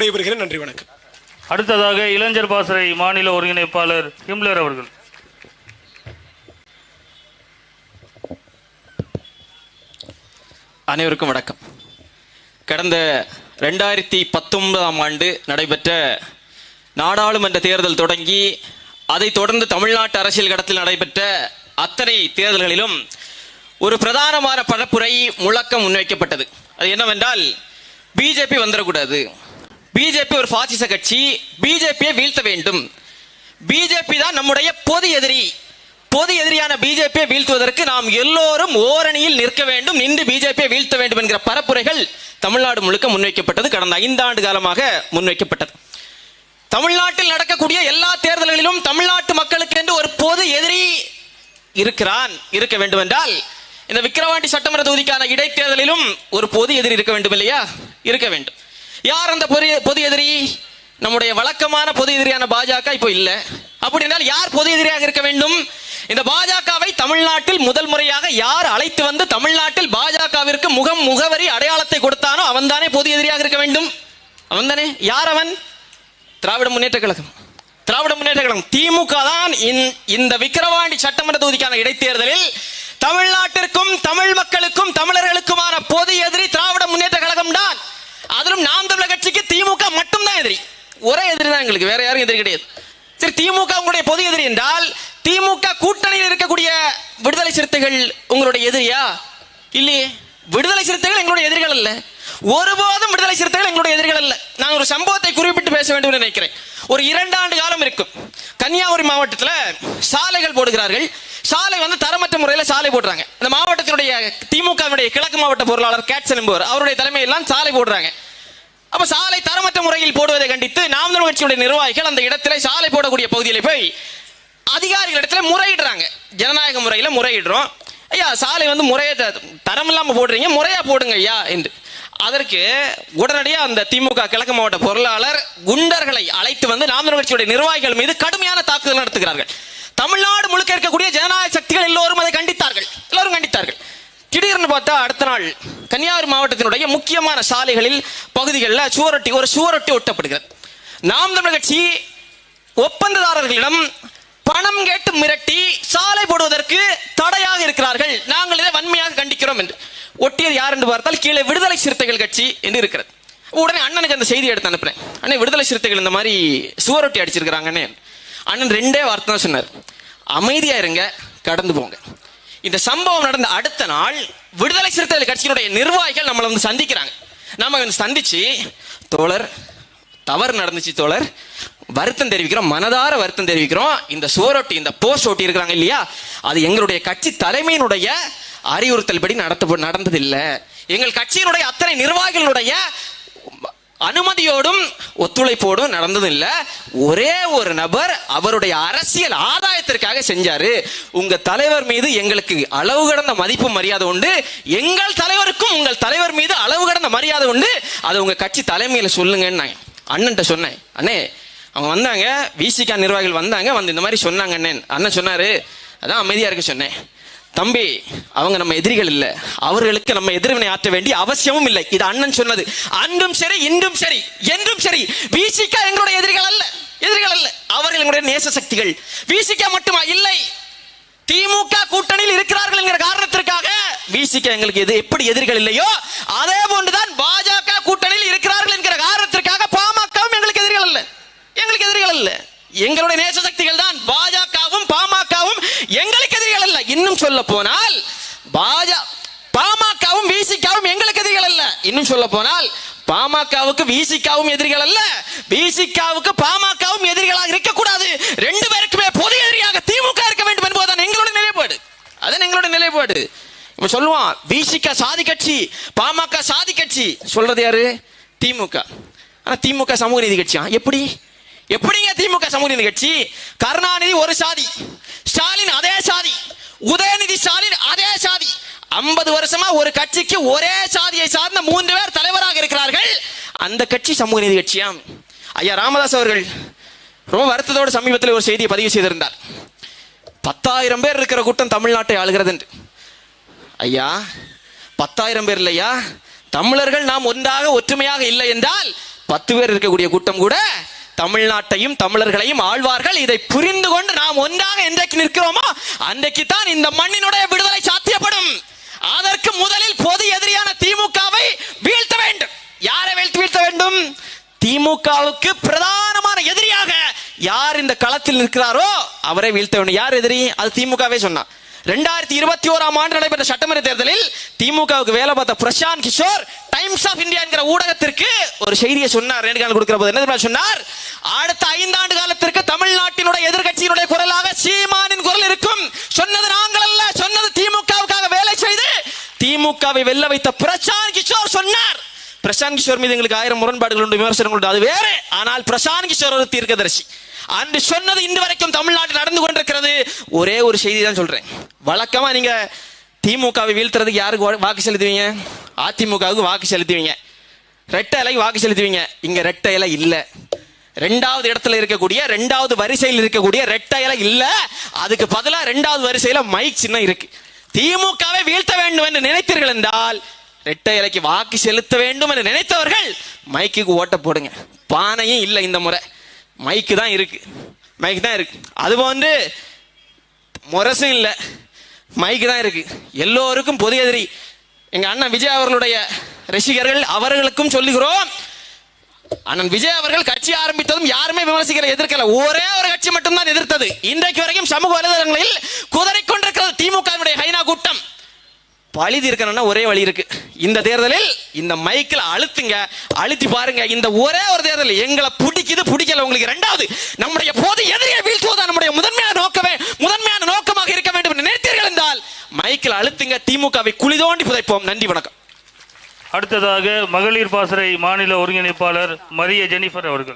விடைபெறுகிறேன். நன்றி வணக்கம். அடுத்ததாக இளைஞர் பாசறை மாநில ஒருங்கிணைப்பாளர் ஹிம்லர் அவர்கள். அனைவருக்கும் வணக்கம். கடந்த ரெண்டாயிரத்தி பத்தொன்பதாம் ஆண்டு நடைபெற்ற நாடாளுமன்ற தேர்தல் தொடங்கி அதைத் தொடர்ந்து தமிழ்நாட்டு அரசியல் கடத்தில் நடைபெற்ற அத்தனை தேர்தல்களிலும் ஒரு பிரதானமான பரப்புரை முழக்கம் முன்வைக்கப்பட்டது. அது என்னவென்றால் பிஜேபி வந்துடக்கூடாது. பிஜேபி ஒரு பாசிச கட்சி. பிஜேபியை வீழ்த்த வேண்டும். பிஜேபி தான் நம்முடைய பொது எதிரி. பொது எதிரியான பிஜேபியை வீழ்த்துவதற்கு நாம் எல்லோரும் ஓரணியில் நிற்க வேண்டும் நின்று பிஜேபியை வீழ்த்த வேண்டும் என்கிற பரப்புரைகள் தமிழ்நாடு முழுக்க முன்வைக்கப்பட்டது. கடந்த ஐந்தாண்டு காலமாக முன்வைக்கப்பட்டது. தமிழ்நாட்டில் நடக்கக்கூடிய எல்லா தேர்தல்களிலும் தமிழ்நாட்டு மக்களுக்கு என்று ஒரு பொது எதிரி இருக்கிறான் இருக்க வேண்டும் என்றால் இந்த விக்கிரவாண்டி சட்டமன்ற தொகுதிக்கான இடைத்தேர்தலிலும் ஒரு பொது எதிரி இருக்க வேண்டும் இல்லையா இருக்க வேண்டும். யார் அந்த பொது பொது எதிரி? நம்முடைய வழக்கமான பொது எதிரியான பாஜக இப்போ இல்லை. அப்படி என்றால் யார் பொது எதிரியாக இருக்க வேண்டும்? இந்த பாஜகவை தமிழ்நாட்டில் முதல் முறையாக யார் அழைத்து வந்து தமிழ்நாட்டில் பாஜகவிற்கு முகம் முகவரி அடையாளத்தை கொடுத்தானோ அவன்தானே பொது எதிரியாக இருக்க வேண்டும். அவன்தானே? யார் அவன்? திராவிட முன்னேற்ற கழகம். திராவிட முன்னேற்ற கழகம். திமுக தான் இந்த விக்கிரவாண்டி சட்டமன்ற தொகுதிக்கான இடைத்தேர்தலில் தமிழ்நாட்டிற்கும் தமிழ் மக்களுக்கும் தமிழர்களுக்குமான பொது எதிரி திராவிட முன்னேற்ற கழகம் தான் அதிலும் நாம் தமிழர் கட்சிக்கு திமுக மட்டும்தான் எதிரி. ஒரே எதிரி தான் எங்களுக்கு வேற யாரும் எதிரி கிடையாது. சரி திமுக உங்களுடைய பொது எதிரி என்றால் திமுக கூட்டணியில் இருக்கக்கூடிய விடுதலை சிறுத்தைகள் உங்களுடைய எதிரியா? இல்லையே. விடுதலை சிறுத்தைகள் எங்களுடைய எதிரிகள் அல்ல. ஒருபோதும் விடுதலை சிறுத்தைகள் எங்களுடைய எதிரிகள் அல்ல. நான் ஒரு சம்பவத்தை குறிப்பிட்டு பேச வேண்டும் என்று நினைக்கிறேன். ஒரு இரண்டு ஆண்டு காலம் இருக்கும். கன்னியாகுமரி மாவட்டத்தில் சாலைகள் போடுகிறார்கள். சாலை வந்து தரமற்ற முறையில் சாலை போடுறாங்க. இந்த மாவட்டத்தினுடைய திமுகவினுடைய கிழக்கு மாவட்ட பொருளாளர் கேட்சன் என்பவர் அவருடைய தலைமையெல்லாம் சாலை போடுறாங்க. அப்ப சாலை தரமற்ற முறையில் போடுவதை கண்டித்து நாம் தமிழ் கட்சியுடைய நிர்வாகிகள் அந்த இடத்திலே சாலை போடக்கூடிய பகுதியில் போய் அதிகாரிகளிடத்துல முறையிடுறாங்க. ஜனநாயக முறையில முறையிடுறோம். ஐயா சாலை வந்து முறைய தரம் இல்லாம போடுறீங்க முறையா போடுங்க ஐயா என்று. அதற்கு உடனடியா அந்த திமுக கிழக்கு மாவட்ட பொருளாளர் குண்டர்களை அழைத்து வந்து நாம் கட்சியுடைய நிர்வாகிகள் மீது கடுமையான தாக்குதல் நடத்துகிறார்கள். தமிழ்நாடு முழுக்க இருக்கக்கூடிய ஜனநாயக சக்திகள் எல்லோரும் அதை கண்டித்தார்கள். எல்லோரும் கண்டித்தார்கள். திடீர்னு பார்த்தா அடுத்த நாள் கன்னியாகுமரி மாவட்டத்தினுடைய முக்கியமான சாலைகளில் பகுதிகளில் சுவரொட்டி ஒரு சுவரொட்டி ஒட்டப்படுகிறது. நாம் தமிழ் கட்சி ஒப்பந்ததாரர்களிடம் பணம் கேட்டு மிரட்டி சாலை போடுவதற்கு தடையாக இருக்கிறார்கள். நாங்கள் இதை வன்மையாக கண்டிக்கிறோம் என்று. ஒட்டியது யார் என்று பார்த்தால் கீழே விடுதலை சிறுத்தைகள் கட்சி என்று இருக்கிறது. உடனே அண்ணனுக்கு அந்த செய்தி எடுத்து அனுப்புறேன். அண்ணே விடுதலை சிறுத்தைகள் இந்த மாதிரி சுவரொட்டி அடிச்சிருக்கிறாங்கன்னு. அண்ணன் ரெண்டே வார்த்தை தான் சொன்னார். அமைதியா இருங்க கடந்து போங்க. இந்த சம்பவம் நடந்த அடுத்த நாள் விடுதலை சிறுத்தைகள் கட்சியினுடைய நிர்வாகிகள் நம்மளை வந்து சந்திக்கிறாங்க. நம்ம வந்து சந்திச்சு தோழர் தவறு நடந்துச்சு தோழர். வருத்தம் தெரிவிக்கிறோம் மனதார வருத்தம் தெரிவிக்கிறோம். இந்த சுவரொட்டி இந்த போஸ்ட் ஒட்டி இருக்கிறாங்க இல்லையா? அது எங்களுடைய கட்சி தலைமையினுடைய அறிவுறுத்தல் படி நடத்த நடந்ததில்லை. எங்கள் கட்சியினுடைய அத்தனை நிர்வாகிகளுடைய அனுமதியோடும் ஒத்துழைப்போடும் நடந்ததும் இல்லை ஒரே ஒரு நபர் அவருடைய அரசியல் ஆதாயத்திற்காக செஞ்சாரு. உங்க தலைவர் மீது எங்களுக்கு அளவு கடந்த மதிப்பு மரியாதை உண்டு. எங்கள் தலைவருக்கும் உங்கள் தலைவர் மீது அளவு கடந்த மரியாதை உண்டு. அதை உங்க கட்சி தலைமையில சொல்லுங்கன்னு நான் அண்ணன்ட்ட சொன்னேன். அண்ணே அவங்க வந்தாங்க விசிகா நிர்வாகிகள் வந்தாங்க வந்து இந்த மாதிரி சொன்னாங்க அண்ணன். அண்ணன் சொன்னாரு அதான் அமைதியா இருக்க சொன்னேன். தம்பி அவங்க நம்ம எதிரிகள் இல்ல. அவர்களுக்கு நம்ம எதிர்வினை ஆற்ற வேண்டிய அவசியமும் இல்லை. இது அண்ணன் சொன்னது. அன்றும் சரி இன்றும் சரி என்றும் சரி விசிகா எங்களுடைய எதிரிகள் அல்ல. எதிரிகள் அல்ல. அவர்கள் எங்களுடைய நேச சக்திகள். விசிகா மட்டுமா? இல்லை. திமுக கூட்டணியில் இருக்கிறார்கள் என்கிற காரணத்திற்காக விசிக எங்களுக்கு எது எப்படி எதிரிகள் இல்லையோ அதே போன்றுதான் பாஜக கூட்டணியில் இருக்கிறார்கள் என்கிற காரணத்திற்காக பாமகவும் எங்களுக்கு எதிரிகள் அல்ல எங்களுக்கு எதிரிகள் அல்ல எங்களுடைய நேச சக்திகள் தான் பாஜகவும் பாமகவும் எங்களுக்கு எதிரிகள் அல்ல இன்னும் சொல்ல போனால் பாஜ பாமகவும் விசிகாவும் எங்களுக்கு எதிரிகள் அல்ல. இன்னும் சொல்ல போனால் பாமகவுக்கு விசிகாவும் எதிரிகள் அல்ல. விசிகாவுக்கு பாமகவும் எதிரிகளாக இருக்கக்கூடாது. ரெண்டு பேருக்குமே பொது எதிரியாக திமுக இருக்க வேண்டும் என்பதுதான் எங்களுடைய நிலைப்பாடு. அதான் எங்களுடைய நிலைப்பாடு. இவன் சொல்லுவான் விசிக சாதி கட்சி பாமக சாதி கட்சி. சொல்றது யாரு? திமுக. ஆனா திமுக சமூக நீதி கட்சியா? எப்படி? எப்படிங்க திமுக சமூக நீதி கட்சி? கருணாநிதி ஒரு சாதி. ஸ்டாலின் அதே சாதி உதயநிதி ஸ்டாலின் அதே சாதி ஐம்பது வருஷமா ஒரு கட்சிக்கு ஒரே சாதியை சார்ந்த மூன்று பேர் தலைவராக இருக்கிறார்கள். அந்த கட்சி சமூக நீதி கட்சியாம். ஐயா ராமதாஸ் அவர்கள் ரொம்ப வருத்தத்தோடு சமீபத்தில் ஒரு செய்தியை பதிவு செய்திருந்தார். பத்தாயிரம் பேர் இருக்கிற கூட்டம் தமிழ்நாட்டை ஆளுகிறது என்று ஐயா பத்தாயிரம் பேர் இல்லையா? தமிழர்கள் நாம் ஒன்றாக ஒற்றுமையாக இல்லை என்றால் பத்து பேர் இருக்கக்கூடிய கூட்டம் கூட தமிழ்நாட்டையும் தமிழர்களையும் ஆழ்வார்கள் இதை புரிந்து கொண்டு நாம் ஒன்றாக என்றைக்கு நிற்கிறோமோ அன்றைக்கு தான் இந்த மண்ணினுடைய விடுதலை சாத்தியப்படும். அதற்கு முதலில் பொது எதிரியான திமுகவை வீழ்த்த வேண்டும். யாரை வீழ்த்த வேண்டும்? திமுகவுக்கு பிரதானமான எதிரியாக யார் இந்த களத்தில் நிற்கிறாரோ அவரை வீழ்த்த வேண்டும். யார் எதிரி? அது திமுகவே சொன்னார் ரெண்டாயிரத்தி இருபத்தி ஓராம் ஆண்டு நடைபெற்ற சட்டமன்ற தேர்தலில் திமுகவுக்கு வேலை பார்த்த Prashant Kishor Times of India என்கிற ஊடகத்திற்கு ஒரு செய்தியை சொன்னார். நேர்காணல் கொடுக்கிற போது என்ன சொன்னார்? அடுத்த ஐந்தாண்டு காலத்திற்கு தமிழ்நாட்டினுடைய எதிர்கட்சியினுடைய குரலாக சீமானின் குரல் இருக்கும். சொன்னது நாங்கள் திமுகவை வெல்ல வைத்த பிரசாந்த் கிஷோர் சொன்னார். பிரசாந்த் கிஷோர் மீது எங்களுக்கு ஆயிரம் முரண்பாடுகள் உண்டு விமர்சனங்கள் உண்டு அது வேறு. ஆனால் பிரசாந்த் கிஷோர் ஒரு தீர்க்கதரிசி. அன்று சொன்னது இன்று வரைக்கும் தமிழ்நாட்டில் நடந்து கொண்டிருக்கிறது. ஒரே ஒரு செய்தி தான் சொல்றேன். வழக்கமா நீங்க திமுகவை வீழ்த்துறதுக்கு யாருக்கு வாக்கு செலுத்துவீங்க? அதிமுகவுக்கு வாக்கு செலுத்துவீங்க. ரெட்டை இலைக்கு வாக்கு செலுத்துவீங்க. இங்க ரெட்டை இலை இல்ல. ரெண்டாவது இடத்துல இருக்கக்கூடிய ரெண்டாவது வரிசையில் இருக்கக்கூடிய ரெட்டை இலை இல்ல. அதுக்கு பதிலாக ரெண்டாவது வரிசையில மைக் சின்னம் இருக்கு. திமுகவை வீழ்த்த வேண்டும் என்று நினைத்தீர்கள் என்றால் ரெட்டை இலைக்கு வாக்கு செலுத்த வேண்டும் என்று நினைத்தவர்கள் மைக்குக்கு ஓட்ட போடுங்க. பானையும் இல்லை இந்த முறை. மைக்கு தான் இருக்கு. மைக்கு தான் இருக்கு. அது போன்று முரசும் இல்லை. மைக்கு தான் இருக்கு. எல்லோருக்கும் பொது எதிரி. எங்க அண்ணன் விஜய் அவர்களுடைய ரசிகர்கள் அவர்களுக்கும் சொல்லுகிறோம். அண்ணன் விஜய் அவர்கள் கட்சி ஆரம்பித்ததும் யாருமே விமர்சிக்கல எதிர்க்கல. ஒரே ஒரு கட்சி மட்டும்தான் எதிர்த்தது. இன்றைக்கு வரைக்கும் சமூக வலைதளங்களில் குதறிக் கொண்டிருக்கிறது திமுகவினுடைய ஹைனா கூட்டம். பழி தீர்க்கணும்னா ஒரே வழி இருக்கு. இந்த தேர்தலில் இந்த மைக்கில் அழுத்துங்க அழுத்தி பாருங்க. இந்த ஒரே ஒரு தேர்தல் எங்களை பிடிக்குது பிடிக்கல. உங்களுக்கு ரெண்டாவது நம்முடைய போது எதிரியை வீழ்த்துவதா நம்முடைய முதன்மையான நோக்கமே முதன்மையான நோக்கமாக இருக்க வேண்டும் என்று நினைத்தீர்கள் என்றால் மைக்கில் அழுத்துங்க திமுகவை குழி தோண்டி புதைப்போம். நன்றி வணக்கம். அடுத்ததாக மகளிர் பாசறை மாநில ஒருங்கிணைப்பாளர் மரிய ஜெனிஃபர் அவர்கள்.